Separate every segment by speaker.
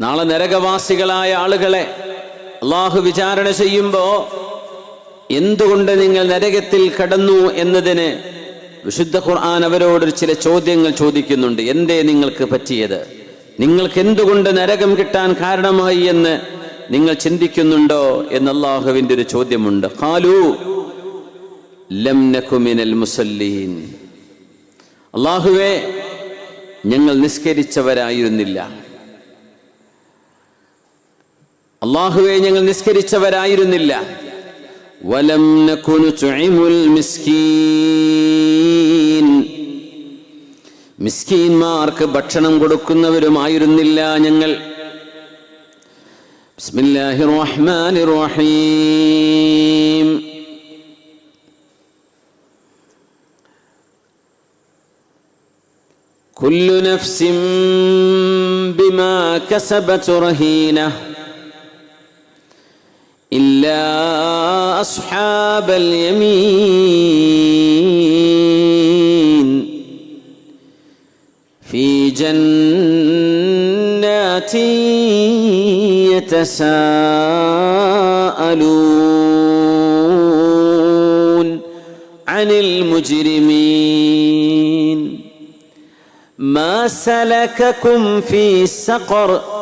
Speaker 1: നാളെ നരകവാസികളായ ആളുകളെ അള്ളാഹു വിചാരണ ചെയ്യുമ്പോ എന്തുകൊണ്ട് നിങ്ങൾ നരകത്തിൽ കടന്നു എന്നതിന് വിശുദ്ധ ഖുർആൻ അവരോട് ചില ചോദ്യങ്ങൾ ചോദിക്കുന്നുണ്ട്. എന്തേ നിങ്ങൾക്ക് പറ്റിയത്? നിങ്ങൾക്ക് എന്തുകൊണ്ട് നരകം കിട്ടാൻ കാരണമായി എന്ന് നിങ്ങൾ ചിന്തിക്കുന്നുണ്ടോ എന്ന് അള്ളാഹുവിന്റെ ഒരു ചോദ്യമുണ്ട്. ഖാലു ലം നകു മിനൽ മുസല്ലീൻ. അള്ളാഹുവേ ഞങ്ങൾ നിസ്കരിച്ചവരായിരുന്നില്ല. അള്ളാഹുവെ ഞങ്ങൾ നിസ്കരിച്ചവരായിരുന്നില്ല. വലം മിസ്കീന്മാർക്ക് ഭക്ഷണം കൊടുക്കുന്നവരുമായിരുന്നില്ല ഞങ്ങൾ. ബിസ്മില്ലാഹി റഹ്മാനി റഹീം കുല്ലു നഫ്സിം ബിമാ إلا أصحاب اليمين. في جنات يتساءلون عن المجرمين. ما سلككم في سقر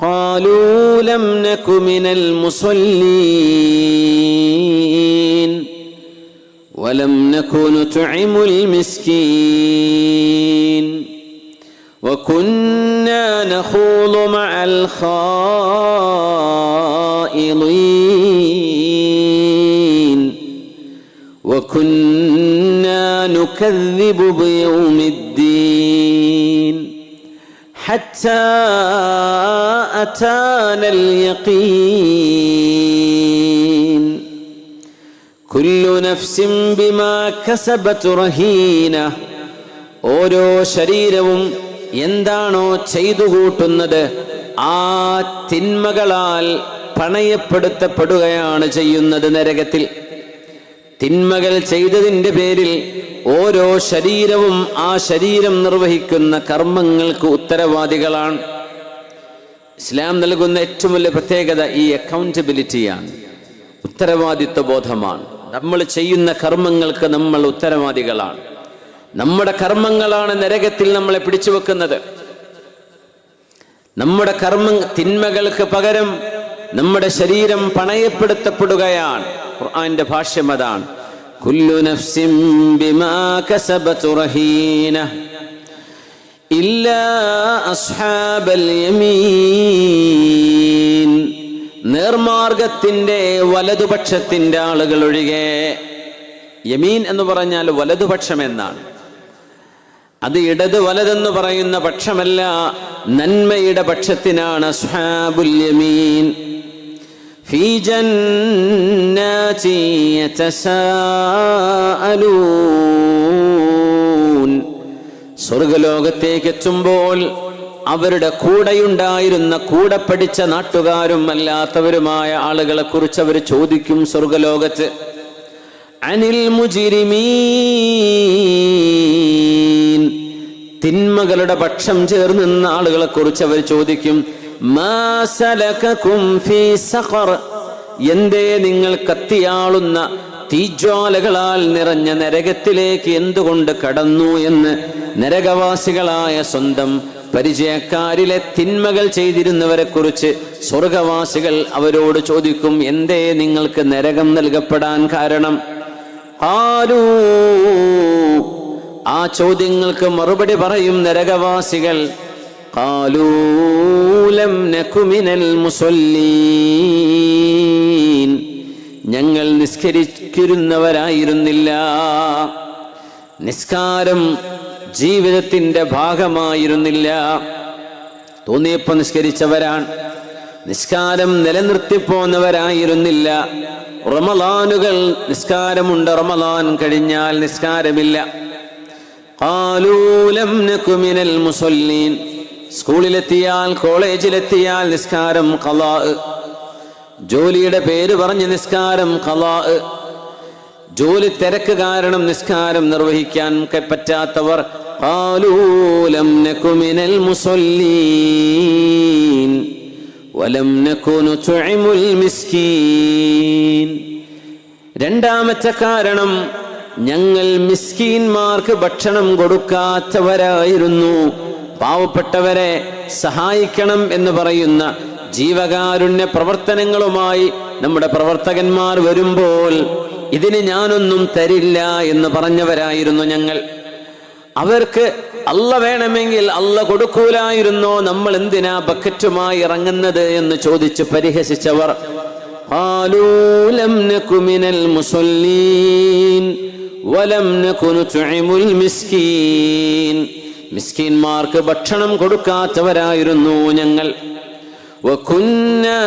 Speaker 1: قالوا لم نك من المصلين ولم نك نطعم المسكين وكنا نخوض مع الخائضين وكنا نكذب بيوم الدين حتى أتانا اليقين كل نفس بما كسبت رهينة ഓരോ ശരീരവും എന്താണോ ചെയ്തു കൂട്ടുന്നത് ആ തിന്മകളാൽ പണയപ്പെടുത്തപ്പെടുകയാണ് ചെയ്യുന്നത് നരകത്തിൽ തിന്മകൾ ചെയ്തതിൻ്റെ പേരിൽ ഓരോ ശരീരവും ആ ശരീരം നിർവഹിക്കുന്ന കർമ്മങ്ങൾക്ക് ഉത്തരവാദികളാണ് ഇസ്ലാം നൽകുന്ന ഏറ്റവും വലിയ പ്രത്യേകത ഈ അക്കൗണ്ടബിലിറ്റിയാണ് ഉത്തരവാദിത്വ ബോധമാണ്. നമ്മൾ ചെയ്യുന്ന കർമ്മങ്ങൾക്ക് നമ്മൾ ഉത്തരവാദികളാണ്. നമ്മുടെ കർമ്മങ്ങളാണ് നരകത്തിൽ നമ്മളെ പിടിച്ചു വെക്കുന്നത്. നമ്മുടെ കർമ്മ തിന്മകൾക്ക് പകരം നമ്മുടെ ശരീരം പണയപ്പെടുത്തപ്പെടുകയാണ്. ഖുർആന്റെ ഭാഷ്യം അതാണ്. കുല്ലു നഫ്സിം ബിമാ കസബതു റഹീന നേർമാർഗത്തിന്റെ വലതുപക്ഷത്തിന്റെ ആളുകൾ ഒഴികെ യമീൻ എന്ന് പറഞ്ഞാൽ വലതുപക്ഷം എന്നാണ് അത് ഇടത് വലതെന്ന് പറയുന്ന പക്ഷമല്ല നന്മയുടെ പക്ഷത്തിനാണ് അസ്ഹാബുൽ യമീൻ في جنات يتساءلون സ്വർഗലോകത്തേക്ക് എത്തുമ്പോൾ അവരുടെ കൂടെയുണ്ടായിരുന്ന കൂടെ പഠിച്ച നാട്ടുകാരും അല്ലാത്തവരുമായ ആളുകളെ കുറിച്ച് അവർ ചോദിക്കും സ്വർഗലോകത്ത്. അനിൽ മുജിരിമീൻ. തിന്മകളുടെ പക്ഷം ചേർന്ന് നിന്ന ആളുകളെ കുറിച്ച് അവർ ചോദിക്കും എന്തേ നിങ്ങൾ കത്തിയാളുന്ന തീജ്വാലകളാൽ നിറഞ്ഞ നരകത്തിലേക്ക് എന്തുകൊണ്ട് കടന്നു എന്ന് നരകവാസികളായ സ്വന്തം പരിചയക്കാരിലെ തിന്മകൾ ചെയ്തിരുന്നവരെ കുറിച്ച് സ്വർഗവാസികൾ അവരോട് ചോദിക്കും എന്തേ നിങ്ങൾക്ക് നരകം നൽകപ്പെടാൻ കാരണം? ആരൂ? ആ ചോദ്യങ്ങൾക്ക് മറുപടി പറയും നരകവാസികൾ ഞങ്ങൾ നിസ്കരിക്കുന്നവരായിരുന്നില്ല നിസ്കാരം ജീവിതത്തിന്റെ ഭാഗമായിരുന്നില്ല. തോന്നിയപ്പോ നിസ്കരിച്ചവരാണ്. നിസ്കാരം നിലനിർത്തിപ്പോന്നവരായിരുന്നില്ല റമലാനുകൾ നിസ്കാരമുണ്ട്. റമലാൻ കഴിഞ്ഞാൽ നിസ്കാരമില്ല. മുസല്ലീൻ. സ്കൂളിലെത്തിയാൽ കോളേജിലെത്തിയാൽ നിസ്കാരം കലാ ജോലിയുടെ പേര് പറഞ്ഞ് നിസ്കാരം കലാ ജോലി തിരക്ക് കാരണം നിസ്കാരം നിർവഹിക്കാൻ പറ്റാത്തവർ രണ്ടാമത്തെ കാരണം ഞങ്ങൾ മിസ്കീൻമാർക്ക് ഭക്ഷണം കൊടുക്കാത്തവരായിരുന്നു. പാവപ്പെട്ടവരെ സഹായിക്കണം എന്ന് പറയുന്ന ജീവകാരുണ്യ പ്രവർത്തനങ്ങളുമായി നമ്മുടെ പ്രവർത്തകന്മാർ വരുമ്പോൾ ഇതിന് ഞാനൊന്നും തരില്ല എന്ന് പറഞ്ഞവരായിരുന്നു ഞങ്ങൾ. അവർക്ക് അല്ല വേണമെങ്കിൽ അല്ല കൊടുക്കൂലായിരുന്നോ? നമ്മൾ എന്തിനാ ബക്കറ്റുമായി ഇറങ്ങുന്നത് എന്ന് ചോദിച്ച് പരിഹസിച്ചവർ മിസ്കീൻമാർക്ക് ഭക്ഷണം കൊടുക്കാത്തവരായിരുന്നു ഞങ്ങൾ. وكنا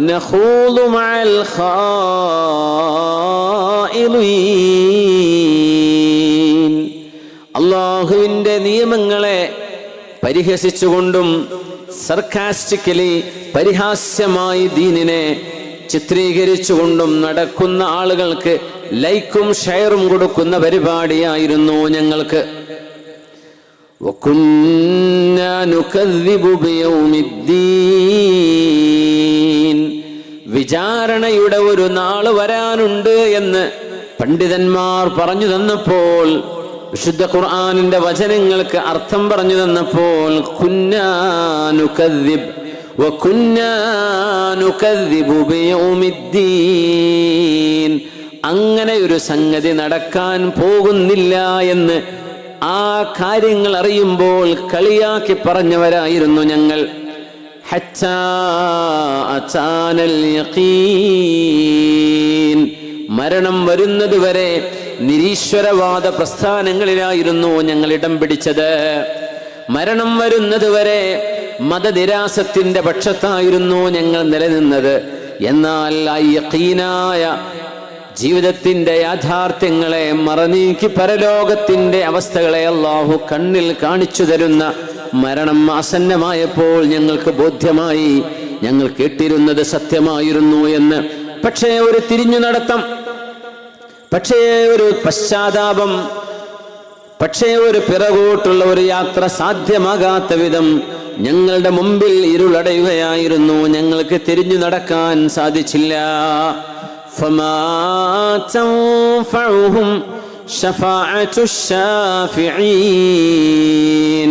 Speaker 1: نخوض مع الخائضين അള്ളാഹുവിൻ്റെ നിയമങ്ങളെ പരിഹസിച്ചുകൊണ്ടും സർക്കാസ്റ്റിക്കലി പരിഹാസ്യമായി ദീനിനെ ചിത്രീകരിച്ചുകൊണ്ടും നടക്കുന്ന ആളുകൾക്ക് ലൈക്കും ഷെയറും കൊടുക്കുന്ന പരിപാടിയായിരുന്നു ഞങ്ങൾക്ക് وكنا نكذب بيوم الدين വിചാരണയുടെ ഒരു നാള് വരാനുണ്ട് എന്ന് പണ്ഡിതന്മാർ പറഞ്ഞു തന്നപ്പോൾ വിശുദ്ധ ഖുർആാനിന്റെ വചനങ്ങൾക്ക് അർത്ഥം പറഞ്ഞു തന്നപ്പോൾ കുന്നാനുക്കദ്ദിബ് വകുന്നാനുകദ്ദിബു ബിയൗമിദ്ദീൻ അങ്ങനെ ഒരു സംഗതി നടക്കാൻ പോകുന്നില്ല എന്ന് ആ കാര്യങ്ങൾ അറിയുമ്പോൾ കളിയാക്കി പറഞ്ഞവരായിരുന്നു ഞങ്ങൾ. മരണം വരുന്നത് വരെ നിരീശ്വരവാദ പ്രസ്ഥാനങ്ങളിലായിരുന്നു ഞങ്ങൾ ഇടം പിടിച്ചത്. മരണം വരുന്നത് വരെ മതനിരാസത്തിന്റെ പക്ഷത്തായിരുന്നു ഞങ്ങൾ നിലനിന്നത്. എന്നാൽ ആ യഖീനായ ജീവിതത്തിന്റെ യാഥാർത്ഥ്യങ്ങളെ മറനീക്കി പരലോകത്തിന്റെ അവസ്ഥകളെ അള്ളാഹു കണ്ണിൽ കാണിച്ചു തരുന്ന മരണം ആസന്നമായപ്പോൾ ഞങ്ങൾക്ക് ബോധ്യമായി ഞങ്ങൾ കേട്ടിരുന്നത് സത്യമായിരുന്നു എന്ന്. പക്ഷേ ഒരു തിരിഞ്ഞു നടത്തം പക്ഷേ ഒരു പശ്ചാത്താപം പക്ഷേ ഒരു പിറകോട്ടുള്ള ഒരു യാത്ര സാധ്യമാകാത്ത വിധം ഞങ്ങളുടെ മുമ്പിൽ ഇരുളടയുകയായിരുന്നു. ഞങ്ങൾക്ക് തിരിഞ്ഞു നടക്കാൻ സാധിച്ചില്ല. فما تنفعهم شفاعة الشافعين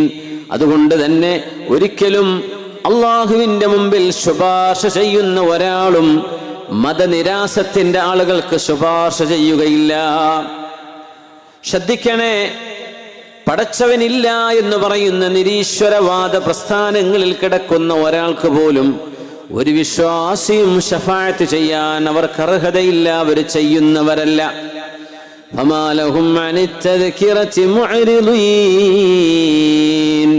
Speaker 1: അതുകൊണ്ട് തന്നെ ഒരിക്കലും അള്ളാഹുവിന്റെ മുമ്പിൽ ശുപാർശ ചെയ്യുന്ന ഒരാളും മതനിരാസത്തിന്റെ ആളുകൾക്ക് ശുപാർശ ചെയ്യുകയില്ല ശ്രദ്ധിക്കണേ പടച്ചവനില്ല എന്ന് പറയുന്ന നിരീശ്വരവാദ പ്രസ്ഥാനങ്ങളിൽ കിടക്കുന്ന ഒരാൾക്ക് പോലും ഒരു വിശ്വാസിയും ഷഫായത്ത് ചെയ്യാൻ അവർക്ക് അർഹതയില്ല അവർ ചെയ്യുന്നവരല്ല فما لهم عن التذكرة معرضين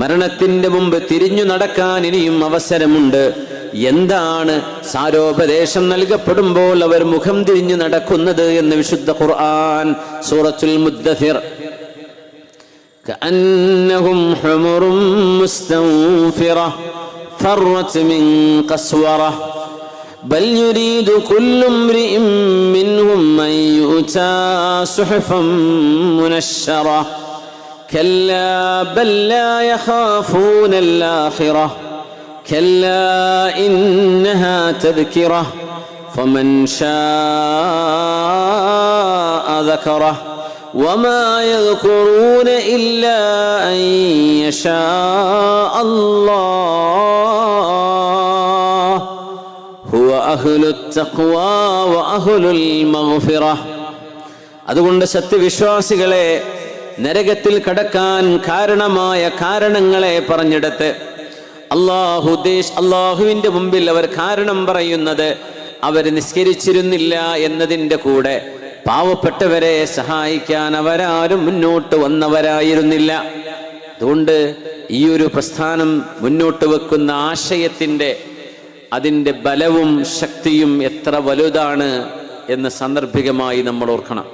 Speaker 1: മരണത്തിന്റെ മുമ്പ് തിരിഞ്ഞു നടക്കാൻ ഇനിയും അവസരമുണ്ട് എന്താണ് സാരോപദേശം നൽകപ്പെടുമ്പോൾ അവർ മുഖം തിരിഞ്ഞു നടക്കുന്നത് എന്ന് വിശുദ്ധ ഖുർആൻ സൂറത്തുൽ മുദ്ദഥിർ كأنهم حمر مستنفرة فرت من قسورة بل يريد كل امرئ منهم أن يؤتى صحفا منشرة. كلا بل لا يخافون الآخرة. كلا إنها تذكرة فمن شاء ذكره. وما يذكرون إلا أن يشاء الله هو أهل التقوى وأهل المغفرة അതുകൊണ്ട് സത്യവിശ്വാസികളെ നരകത്തിൽ കടക്കാൻ കാരണമായ കാരണങ്ങളെ പറഞ്ഞെടുത്ത് അള്ളാഹു ഉദ്ദേശ് അള്ളാഹുവിൻ്റെ മുമ്പിൽ അവർ കാരണം പറയുന്നത് അവർ നിസ്കരിച്ചിരുന്നില്ല എന്നതിൻ്റെ കൂടെ പാവപ്പെട്ടവരെ സഹായിക്കാൻ അവരാരും മുന്നോട്ട് വന്നവരായിരുന്നില്ല. അതുകൊണ്ട് ഈ ഒരു പ്രസ്ഥാനം മുന്നോട്ട് വെക്കുന്ന ആശയത്തിന്റെ അതിന്റെ ബലവും ശക്തിയും എത്ര വലുതാണ് എന്ന് സാന്ദർഭികമായി നമ്മൾ ഓർക്കണം.